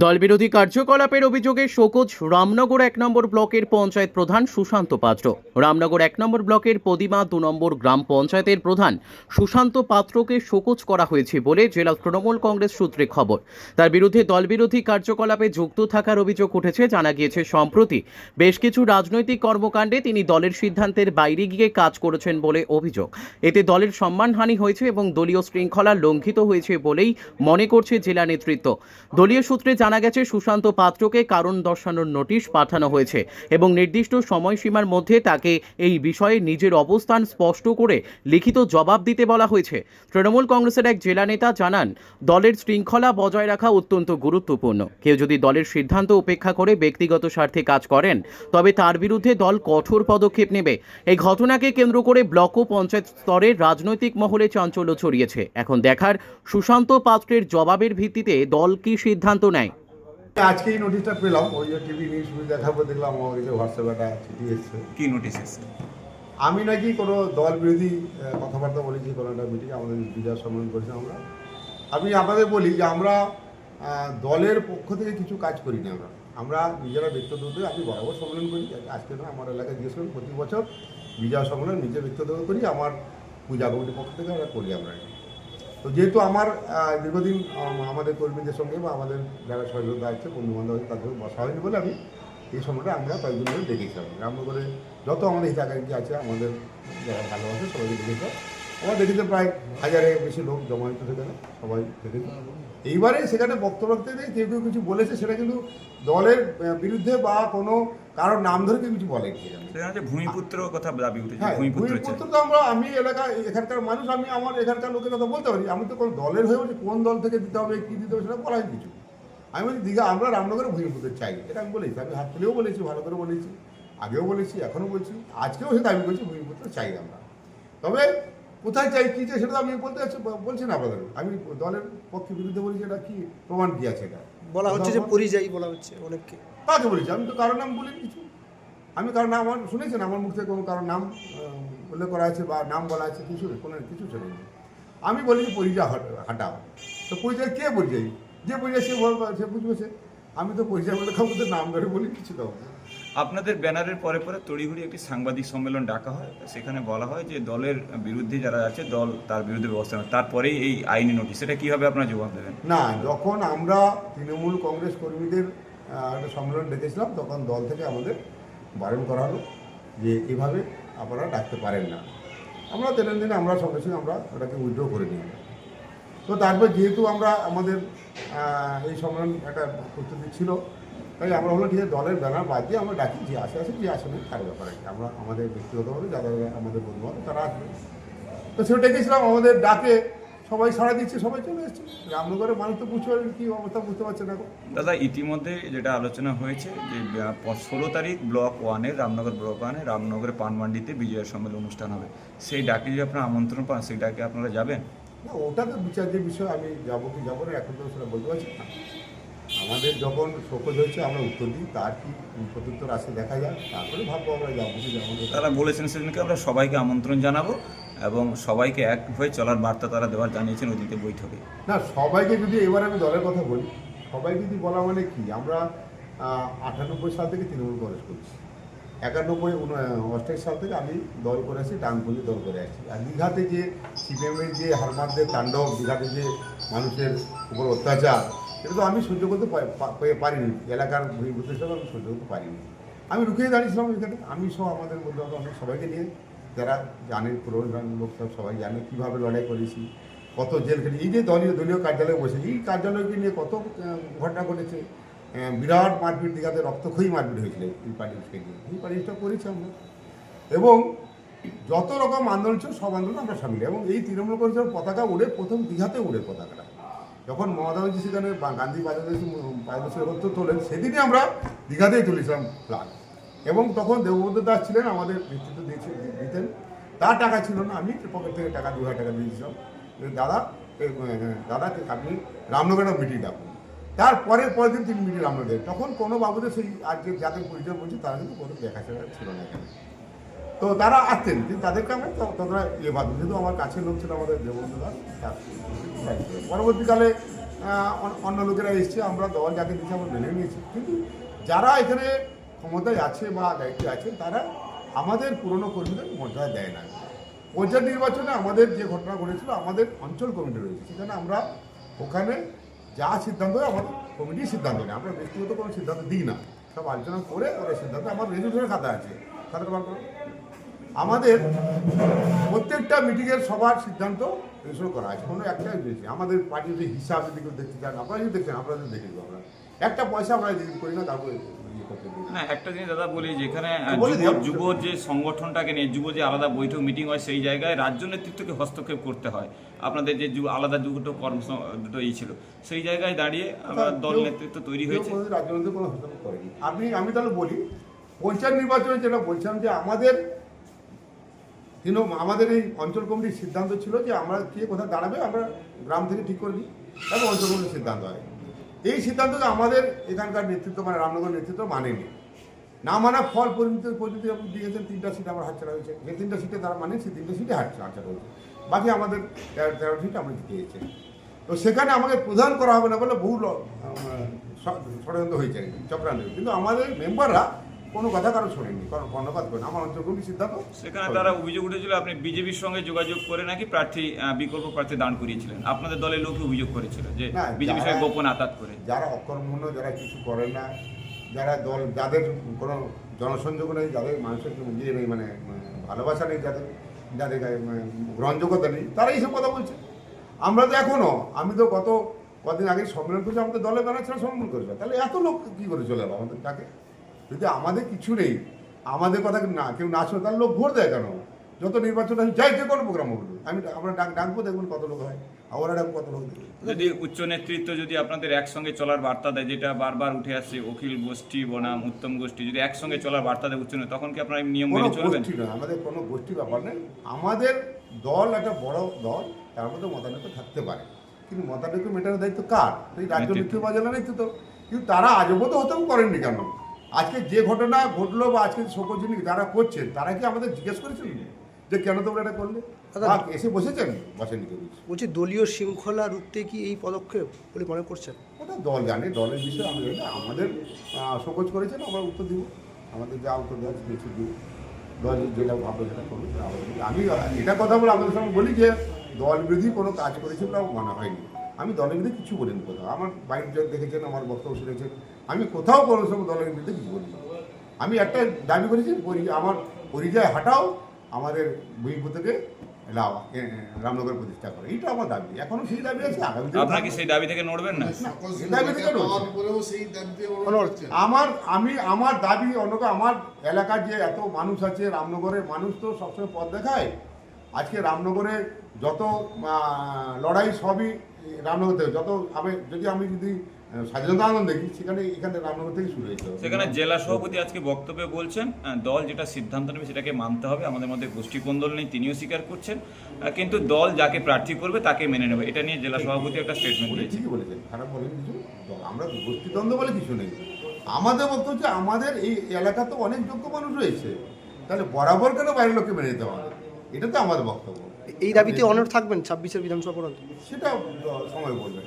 দলবিরোধী কার্যকলাপের অভিযোগে শোকজ রামনগর এক নম্বর ব্লকের পঞ্চায়েত প্রধান সুশান্ত পাত্র। রামনগর এক নম্বর ব্লকের পদিমা দু নম্বর গ্রাম পঞ্চায়েতের প্রধান সুশান্ত পাত্রকে শোকজ করা হয়েছে বলে জেলা তৃণমূল কংগ্রেস সূত্রে খবর। তার বিরুদ্ধে দলবিরোধী কার্যকলাপে যুক্ত থাকার অভিযোগ উঠেছে, জানা গিয়েছে সম্প্রতি বেশ কিছু রাজনৈতিক কর্মকাণ্ডে তিনি দলের সিদ্ধান্তের বাইরে গিয়ে কাজ করেছেন বলে অভিযোগ। এতে দলের সম্মানহানি হয়েছে এবং দলীয় শৃঙ্খলা লঙ্ঘিত হয়েছে বলেই মনে করছে জেলা নেতৃত্ব। দলীয় সূত্রে জানা গেছে, সুশান্ত পাত্রকে কারণ দর্শানোর নোটিশ পাঠানো হয়েছে এবং নির্দিষ্ট সময়সীমার মধ্যে তাকে এই বিষয়ে নিজের অবস্থান স্পষ্ট করে লিখিত জবাব দিতে বলা হয়েছে। তৃণমূল কংগ্রেসের এক জেলা নেতা জানান, দলের শৃঙ্খলা বজায় রাখা অত্যন্ত গুরুত্বপূর্ণ। কেউ যদি দলের সিদ্ধান্ত উপেক্ষা করে ব্যক্তিগত স্বার্থে কাজ করেন, তবে তার বিরুদ্ধে দল কঠোর পদক্ষেপ নেবে। এই ঘটনাকে কেন্দ্র করে ব্লক ও পঞ্চায়েত স্তরে রাজনৈতিক মহলে চাঞ্চল্য ছড়িয়েছে। এখন দেখার সুশান্ত পাত্রের জবাবের ভিত্তিতে দল কি সিদ্ধান্ত নেয়? আজকে এই নোটিশটা পেলাম ওই যে টিভি নিউজ দেখার পর দেখলাম আমার কাছে হোয়াটসঅ্যাপে একটা চিঠি এসছে। কি নোটিশ এসছে? আমি নাকি কোনো দল বিরোধী কথাবার্তা বলেছি কোনো একটা মিটিং আমাদের বিজয় সম্মেলন করেছি আমরা। আমি আপনাদের বলি যে আমরা দলের পক্ষ থেকে কিছু কাজ করি না আমরা। আমরা নিজেরা ব্যক্তিগত আমি বরাবর সম্মেলন করি। আজকে না আমার এলাকায় জিজ্ঞেস করি প্রতি বছর বিজয় সম্মেলন নিজে ব্যক্তিগত করি আমার পূজা কমিটির পক্ষ থেকে আমরা করি আমরা। তো যেহেতু আমার দীর্ঘদিন আমাদের কর্মীদের সঙ্গে বা আমাদের যারা সহযোগিতা আছে বন্ধু বান্ধব আছে তাদের বসা হয়নি বলে আমি এই সময়টা আমরা কয়েকদিন ধরে দেখেছিলাম রামনগরে যত আমাদের হিতাকাঙ্ক্ষী আছে, আমাদের যারা ভালো আছে সবাইকে দেখেছে। আমরা দেখেছি প্রায় হাজারের বেশি লোক জমায়েত সেখানে সবাই দেখেছে এইবারে সেখানে বক্তব্য রাখতে গিয়ে কেউ কেউ কিছু বলেছে সেটা কিন্তু দলের বিরুদ্ধে বা কোনো কারোর নাম ধরে কেউ কিছু বলে ভূমিপুত্র কথা দাবি উঠেছে হ্যাঁ ভূমিপুত্র তো আমরা আমি এলাকা এখানকার মানুষ আমি আমার এখানকার লোকের কথা বলতে পারি আমি তো কোনো দলের হয়ে বলছি কোন দল থেকে দিতে হবে কী দিতে হবে সেটা বলা হয় কিছু আমি বলছি দীঘা আমরা রামনগরে ভূমিপুত্র চাই। এটা আমি বলেছি আমি হাত তুলেও বলেছি ভালো করে বলেছি আগেও বলেছি এখনও বলছি আজকেও সে দাবি করছি ভূমিপুত্র চাই আমরা। তবে কোথায় চাই কী চাই সেটা তো আমি বলতে চাচ্ছি বলছি না আপনাদের। আমি দলের পক্ষে বিরুদ্ধে বলেছি এটা কি প্রমাণ কি আছে এটা? বলা হচ্ছে যে পরিযায়ী বলা হচ্ছে অনেককে। কাকে বলেছি আমি তো কারোর নাম বলিনি কিছু। আমি কারণ নাম আমার শুনেছেন আমার মুখ থেকে কোনো কারোর নাম উল্লেখ করা আছে বা নাম বলা আছে কিছু কোনো কিছু শুনেনি আমি বলি যে পরিচয় হট- হাঁটাও। তো পরিচয় কে পরিচয় যে পরিচয় সে বলবে সে বুঝবে সে। আমি তো পরিচয় বলে কাউকে নাম ধরে বলি কিছু তো। আপনাদের ব্যানারের পরে পরে তড়িঘড়ি একটি সাংবাদিক সম্মেলন ডাকা হয়। সেখানে বলা হয় যে দলের বিরুদ্ধে যারা আছে, দল তার বিরুদ্ধে ব্যবস্থা নেবে তারপরেই এই আইনি নোটিশ। এটা কীভাবে আপনারা জবাব দেবেন? না, যখন আমরা তৃণমূল কংগ্রেস কর্মীদের একটা সম্মেলন ডেকেছিলাম, তখন দল থেকে আমাদের বারণ করা হলো যে এভাবে আপনারা ডাকতে পারেন না। আমরা দিনের দিনে আমরা সঙ্গে সঙ্গে আমরা ওটাকে উইথড্র করে নিই। তো তারপর যেহেতু আমরা আমাদের এই সম্মেলন একটা প্রস্তুতি ছিল তাই আমরা হলো নিজের দলের ব্যানার বাদ দিয়ে আমরা ডাকি যে আসে আসে যে আসে না তার ব্যাপারে। আমরা আমাদের ব্যক্তিগতভাবে যারা আমাদের বন্ধু বান্ধব তারা আসবে। তো সেটা ডেকেছিলাম আমাদের ডাকে সবাই সাড়া দিচ্ছে সবাই চলে এসছে। রামনগরের মানুষ তো বুঝতে পারেন কী অবস্থা বুঝতে পারছে না। দাদা ইতিমধ্যে যেটা আলোচনা হয়েছে যে ষোলো তারিখ ব্লক ওয়ানে রামনগর ব্লক ওয়ানে রামনগরের পানমান্ডিতে বিজয় সম্মেলন অনুষ্ঠান হবে। সেই ডাকে যদি আপনারা আমন্ত্রণ পান সেই ডাকে আপনারা যাবেন? না ওটা তো বিচার্যের বিষয় আমি যাব কি যাব না এখন তো সেটা বলতে পারছি না। আমাদের যখন শোকজ হয়েছে আমরা উত্তর দিই তার কি প্রত্যুত্তর আসে দেখা যায় তারপরে ভাববো আমরা যাব কি যাব তারা বলেছেন সেদিনকে আমরা সবাইকে আমন্ত্রণ জানাব এবং সবাইকে এক হয়ে চলার বার্তা তারা দেওয়ার জানিয়েছেন অতীতে বৈঠকে। না সবাইকে যদি এবার আমি দলের কথা বলি সবাই যদি বলা মানে কি? আমরা আটানব্বই সাল থেকে তৃণমূল কংগ্রেস করছি। একানব্বই অষ্টাশি সাল থেকে আমি দল করে আসি ডানপন্থী দল করে আসি আর দীঘাতে যে সিপিএমের যে হারমারদের তাণ্ডব দীঘাতে যে মানুষের উপর অত্যাচার এটা তো আমি সহ্য করতে পারিনি। এলাকার ভূমিভূত হিসাবে আমি সহ্য করতে পারিনি। আমি রুখিয়ে দাঁড়িয়েছিলাম এখানে। আমি সহ আমাদের মধ্যে অনেক সবাইকে নিয়ে, যারা জানে পুরোনো লোক সব সবাই জানে কীভাবে লড়াই করেছি, কত জেল খেলি এই যে দলীয় দলীয় কার্যালয়ে বসে এই কার্যালয়কে নিয়ে কত ঘটনা ঘটেছে। বিরাট মারপিট দীঘাতে রক্তক্ষয়ী মারপিট হয়েছিল এই পার্টিকে নিয়ে। এই পার্টিটা করেছি আমরা। এবং যত রকম আন্দোলন ছিল, সব আন্দোলন আমরা সামিল। এবং এই তৃণমূল কংগ্রেসের পতাকা উড়ে প্রথম দীঘাতে উড়ে পতাকাটা। যখন মমতা ব্যানার্জি সেখানে গান্ধী বাজারে বছর তোলেন, সেদিনই আমরা দীঘাতেই তুলেছিলাম ফ্লাগ এবং তখন দেবব্রত দাস ছিলেন, আমাদের নেতৃত্ব দিয়েছে দিতেন। তার টাকা ছিল না, আমি পকেট থেকে টাকা, দু হাজার টাকা দিয়েছিলাম। দাদা দাদাকে আপনি রামনগরের মিটিং ডাকুন। তারপরের পরের দিন তিনি মিটিং রামনগরে তখন কোনো বাবুদের সেই আজকে যাদের পরিচয় বলছি, তারা কিন্তু কোনো দেখাশোনা ছিল না এখানে। তো তারা আসতেন, কিন্তু তাদেরকে আমরা ততটা ইয়ে ভাবি যেহেতু আমার কাছের লোক ছিল আমাদের দেববন্ধু দাস পরবর্তীকালে অন্য লোকেরা এসছে, আমরা দল যাকে দিচ্ছে আমরা মেনে নিয়েছি। কিন্তু যারা এখানে ক্ষমতায় আছে বা দায়িত্বে আছে, তারা আমাদের পুরনো কর্মীদের মর্যাদা দেয় না। পঞ্চায়েত নির্বাচনে আমাদের যে ঘটনা ঘটেছিল, আমাদের অঞ্চল কমিটি রয়েছে। সেখানে আমরা ওখানে যা সিদ্ধান্ত হয়, আমাদের কমিটির সিদ্ধান্ত নেই। আমরা ব্যক্তিগত কোনো সিদ্ধান্ত দিই না। সব আলোচনা করে ওরা সিদ্ধান্ত আমার রেজুলেশনের খাতা আছে। করো আমাদের প্রত্যেকটা মিটিংয়ের সবার সিদ্ধান্ত রেজুলেশন করা আছে কোনো একটা দিয়েছি আমাদের পার্টির যে হিসাব যদি কেউ দেখতে চান আপনারা যদি দেখছেন আপনারা যদি দেখে দেবো আমরা। একটা পয়সা আমরা রিলিজ করি না তারপরে ইয়ে না। একটা জিনিস দাদা বলি যেখানে। যুব- যে সংগঠনটাকে নিয়ে যুব যে আলাদা বৈঠক মিটিং হয় সেই জায়গায় রাজ্য নেতৃত্বকে হস্তক্ষেপ করতে হয়। আপনাদের যে যুব- আলাদা দুটো কর্ম দুটো ই ছিল সেই জায়গায় দাঁড়িয়ে আবার দল নেতৃত্ব তৈরি হয়েছে। কোনোদিন রাজ্যমন্ত্রী কোনো হস্তক্ষেপ করেনি। আপনি আমি তাহলে বলি পঞ্চায়েত নির্বাচনে যেটা বলছিলাম যে আমাদের কিন্তু আমাদের এই অঞ্চল কমিটির সিদ্ধান্ত ছিল যে আমরা কে কোথায় দাঁড়াবে, আমরা গ্রাম থেকে ঠিক করে দিই তারপর অঞ্চল কমিটির সিদ্ধান্ত হয়। এই সিদ্ধান্তকে আমাদের এখানকার নেতৃত্ব মানে রামনগর নেতৃত্ব মানেনি। না মানা ফল পরিণতি পরিণতি দিয়েছেন, তিনটা সিট আমার হাতছাড়া হয়েছে। যে তিনটা সিটে তারা মানে সেই তিনটা সিটে হাত হাতছাড়া হয়েছে। বাকি আমাদের তেরো তেরো সিট আমরা জিতে গেছি। তো সেখানে আমাকে প্রধান করা হবে না বলে বহু ষড়যন্ত্র হয়েছে। চক্রান্ত কিন্তু আমাদের মেম্বাররা কোনো কথা কারও শোনেনি কারণ কর্ণপাত করেন আমার অঞ্চল কমিটির সিদ্ধান্ত সেখানে তারা অভিযোগ উঠেছিল আপনি বিজেপির সঙ্গে যোগাযোগ করে নাকি প্রার্থী বিকল্প প্রার্থী দান করিয়েছিলেন? আপনাদের দলের লোক অভিযোগ করেছিল যে বিজেপির সঙ্গে গোপন আতাত করে। যারা অকর্মণ্য যারা কিছু করে না যারা দল যাদের কোনো জনসংযোগ নেই যাদের মানুষের ইয়ে নেই মানে ভালোবাসা নেই যাদের যাদের গ্রহণযোগ্যতা নেই তারা এইসব কথা বলছে। আমরা তো এখনও আমি তো গত কদিন আগে সম্মেলন করছি আমাদের দলের ব্যানার ছাড়া সম্মেলন করেছে তাহলে এত লোক কী করে চলে এলো আমাদের ডাকে যদি আমাদের কিছু নেই আমাদের কথা না কেউ না শোনে তাহলে লোক ভোট দেয় কেন? যত নির্বাচন আমি যাই যে কোনো প্রোগ্রাম হলো আমি আমরা ডাক ডাকবো দেখবেন কত লোক হয়। আমরা ডাকবো কত লোক দেখবে যদি উচ্চ নেতৃত্ব যদি আপনাদের একসঙ্গে চলার বার্তা দেয় যেটা বারবার উঠে আসছে অখিল গোষ্ঠী বনাম উত্তম গোষ্ঠী যদি একসঙ্গে চলার বার্তা দেয় উচ্চ নেতৃত্ব, তখন কি আপনারা নিয়ম মেনে চলবেন? নয় আমাদের কোনো গোষ্ঠী ব্যাপার নেই। আমাদের দল একটা বড় দল তার মধ্যে মতানৈক্য থাকতে পারে। কিন্তু মতানৈক্য মেটানোর দায়িত্ব কার? রাজ্য নেতৃত্ব। নেতৃত্ব বা জেলা নেতৃত্ব। কিন্তু তারা আজবত হতেও করেননি কেন? আজকে যে ঘটনা ঘটলো বা আজকে শোকজনী যারা করছেন তারা কি আমাদের জিজ্ঞেস করেছেন? যে কেন তোমরা এটা করলে? এসে বসেছেন? বসেনি কেউ? বলছি দলীয় শৃঙ্খলা রুখতে কি এই পদক্ষেপ বলে মনে করছেন? ওটা দল জানে দলের বিষয়ে আমি জানি আমাদের শোকজ করেছেন আমরা উত্তর দিব। আমাদের যা উত্তর দেওয়া কিছু দিব দল যেটা ভাববে সেটা করবে। আমি এটা কথা বলে আপনাদের সঙ্গে বলি যে দল বিরোধী কোনো কাজ করেছে বলে আমার মনে হয়নি। আমি দলের বিরুদ্ধে কিছু বলিনি কোথাও। আমার বাইক দেখেছেন আমার বক্তব্য শুনেছেন। আমি কোথাও কোনো সময় দলের বিরুদ্ধে কিছু বলিনি। আমি একটা দাবি করেছি আমার পরিচয় হাটাও আমাদের বহির্ভূ থেকে লাও রামনগর প্রতিষ্ঠা করে। এইটা আমার দাবি। এখনও সেই দাবি আছে আপনারা সেই দাবি থেকে নড়বেন না? দাবি থেকে সেই। করছে। আমার আমি আমার দাবি অন্যকে আমার এলাকার যে এত মানুষ আছে রামনগরের মানুষ তো সবসময় পথ দেখায়। আজকে রামনগরে যত লড়াই সবই রামনগর থেকে যত আমি যদি আমি যদি স্বাধীনতা আনন্দ দেখি সেখানে এখানে রামনগর থেকে শুরু হয়েছে। সেখানে জেলা সভাপতি আজকে বক্তব্যে বলছেন দল যেটা সিদ্ধান্ত নেবে সেটাকে মানতে হবে আমাদের মধ্যে গোষ্ঠী কোন্দল নেই তিনিও স্বীকার করছেন কিন্তু দল যাকে প্রার্থী করবে তাকে মেনে নেবে। এটা নিয়ে জেলা সভাপতি একটা স্টেটমেন্ট দিয়েছে ঠিকই বলেছেন খারাপ বলেন কিছু। আমরা গোষ্ঠীদ্বন্দ্ব বলে কিছু নেই। আমাদের বক্তব্য হচ্ছে আমাদের এই এলাকা তো অনেক যোগ্য মানুষ রয়েছে। তাহলে বরাবর কেন বাইরের লোককে মেনে নিতে হবে? এটা তো আমাদের বক্তব্য। এই দাবিতে অনড় থাকবেন ছাব্বিশের বিধানসভা পর্যন্ত। সেটা সময় বলবে